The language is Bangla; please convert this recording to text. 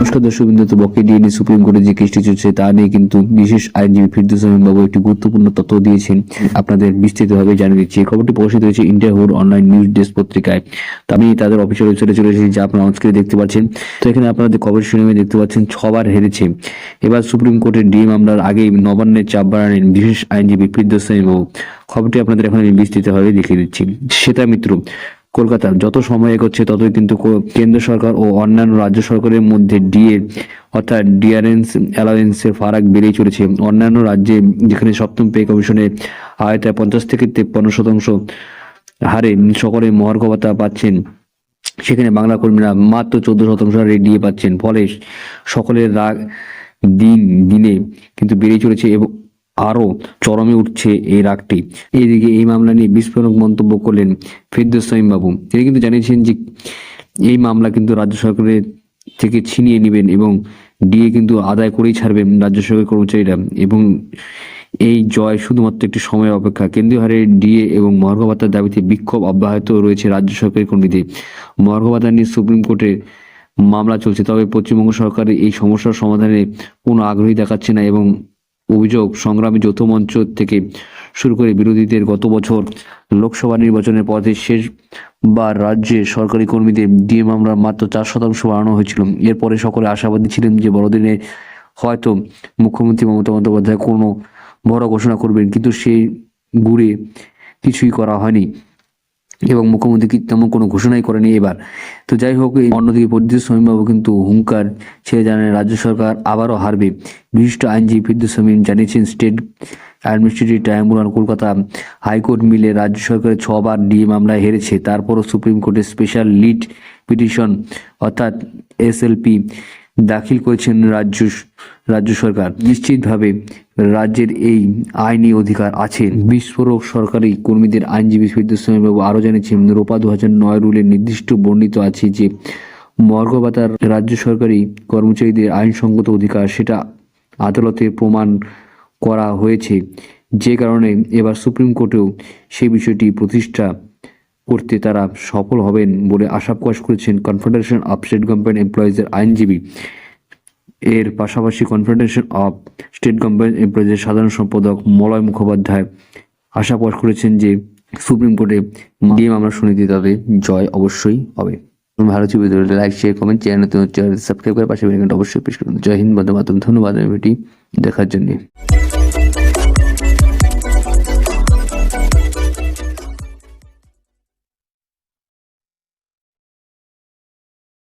নমস্কার দর্শক বিন্দু তো বকে ডিএনএ সুপ্রিম কোর্টে যে কেসটি চলছে, তা নিয়ে কিন্তু বিশেষ আইনজীবী ফিরদৌস আহমেদ বাবু একটি গুরুত্বপূর্ণ তথ্য দিয়েছেন। আপনাদের বিস্তৃতভাবে জানিয়ে দিচ্ছি। এই খবরটি প্রকাশিত হয়েছে India hood online news desk পত্রিকায়। তো আমি তাদের অফিসিয়াল ওয়েবসাইটে চলে এসেছি, যা আপনারা অনস্ক্রিনে দেখতে পাচ্ছেন। তো এখানে আপনাদের খবর শুনে দেখতে পাচ্ছেন, ছবার হেরেছে। এবার সুপ্রিম কোর্টের ডিএ মামলার আগেই নবান্নের চাপ বাড়ালেন বিশেষ আইনজীবী ফিরদৌস আহমেদ বাবু। খবরটি আপনাদের এখন আমি বিস্তৃতভাবে দেখিয়ে দিচ্ছি। সেটা মিত্র কলকাতার যত সময় এগোচ্ছে ততই কিন্তু কেন্দ্র সরকার ও অন্যান্য রাজ্য সরকারের মধ্যে ডিএ অর্থাৎ ডিয়ারেন্স অ্যালায়েন্সের ফারাক বেড়েই চলেছে। অন্যান্য রাজ্যে যেখানে সপ্তম পে কমিশনের আয়তায় পঞ্চাশ থেকে তেপ্পান্ন শতাংশ হারে সকলে মহার্ঘ ভাতা পাচ্ছেন, সেখানে বাংলা কর্মীরা মাত্র চোদ্দ শতাংশ হারে ডিএ পাচ্ছেন। ফলে সকলের রাগ দিন দিনে কিন্তু বেড়ে চলেছে এবং আরও চরমে উঠছে এই রাগটি। এদিকে এই মামলা নিয়ে বিস্ফোরক মন্তব্য করলেন ফিরদৌস বাবু তিনি কিন্তু জানিয়েছেন যে এই মামলা কিন্তু রাজ্য সরকারের থেকে ছিনিয়ে নেবেন এবং ডিএ কিন্তু আদায় করেই ছাড়বেন রাজ্য সরকারের কর্মচারীরা। এবং এই জয় শুধুমাত্র একটি সময়ের অপেক্ষা। কেন্দ্রীয় হারে ডিএ এবং মহার্ঘ ভাতার দাবিতে বিক্ষোভ অব্যাহত রয়েছে রাজ্য সরকারি কর্মীদের। মহার্ঘভাতা নিয়ে সুপ্রিম কোর্টে মামলা চলছে, তবে পশ্চিমবঙ্গ সরকার এই সমস্যার সমাধানে কোনো আগ্রহী দেখাচ্ছে না এবং অভিযোগ সংগ্রামী যৌথ মঞ্চ থেকে শুরু করে বিরোধীদের গত বছর লোকসভা নির্বাচনের পথে শেষবার রাজ্যে সরকারি কর্মীদের ডিএ মামলার মাত্র চার শতাংশ বাড়ানো হয়েছিল। এরপরে সকলে আশাবাদী ছিলেন যে বড়দিনে হয়তো মুখ্যমন্ত্রী মমতা বন্দ্যোপাধ্যায় কোনো বড় ঘোষণা করবেন, কিন্তু সেই ঘুরে কিছুই করা হয়নি। এবং মুখ্যমন্ত্রী তেমন কোনো ঘোষণাই করেনি এবার। তো যাই হোক, এই অন্যদিকে পরিচিত সমীমবাবু কিন্তু হুঙ্কার ছেড়ে জানান রাজ্য সরকার আবারও হারবে। বিশিষ্ট আইনজীবী ফিরদুস সমীম জানিয়েছেন, state administrative tribunal, Kolkata high court মিলে রাজ্য সরকারের ছবার ডিএ মামলায় হেরেছে। তারপরও সুপ্রিম কোর্টে স্পেশাল লিড পিটিশন, অর্থাৎ এসএলপি দাখিল করেছেন রাজ্য রাজ্য সরকার। নিশ্চিতভাবে রাজ্যের এই আইনি অধিকার আছে। বিস্ফোরক সরকারি কর্মীদের আইনজীবী ফিরদৌস বাবু আরও জানিয়েছেন, রোপা দু হাজার নয় রুলে নির্দিষ্ট বর্ণিত আছে যে মর্গ রাজ্য সরকারি কর্মচারীদের আইনসঙ্গত অধিকার সেটা আদালতে প্রমাণ করা হয়েছে। যে কারণে এবার সুপ্রিম কোর্টেও সেই বিষয়টি প্রতিষ্ঠা করতে তারা সফল হবেন বলে আশা প্রকাশ করেছেন কনফেডারেশন অফ স্টেট গভর্নমেন্ট এমপ্লয়িজের আইনজীবী। এর পাশাপাশি কনফেডারেশন অফ স্টেট গভর্নমেন্ট এমপ্লয়িজের সাধারণ সম্পাদক মলয় মুখোপাধ্যায় আশা প্রকাশ করেছেন যে সুপ্রিম কোর্টে ডিএ মামলা শুনানিতে তাদের জয় অবশ্যই হবে। ভালো ছবি like share comment channel subscribe করে পাশে অবশ্যই প্রেস করুন। জয় হিন্দ, বন্দে মাতরম। ধন্যবাদ ভিডিওটি দেখার জন্য।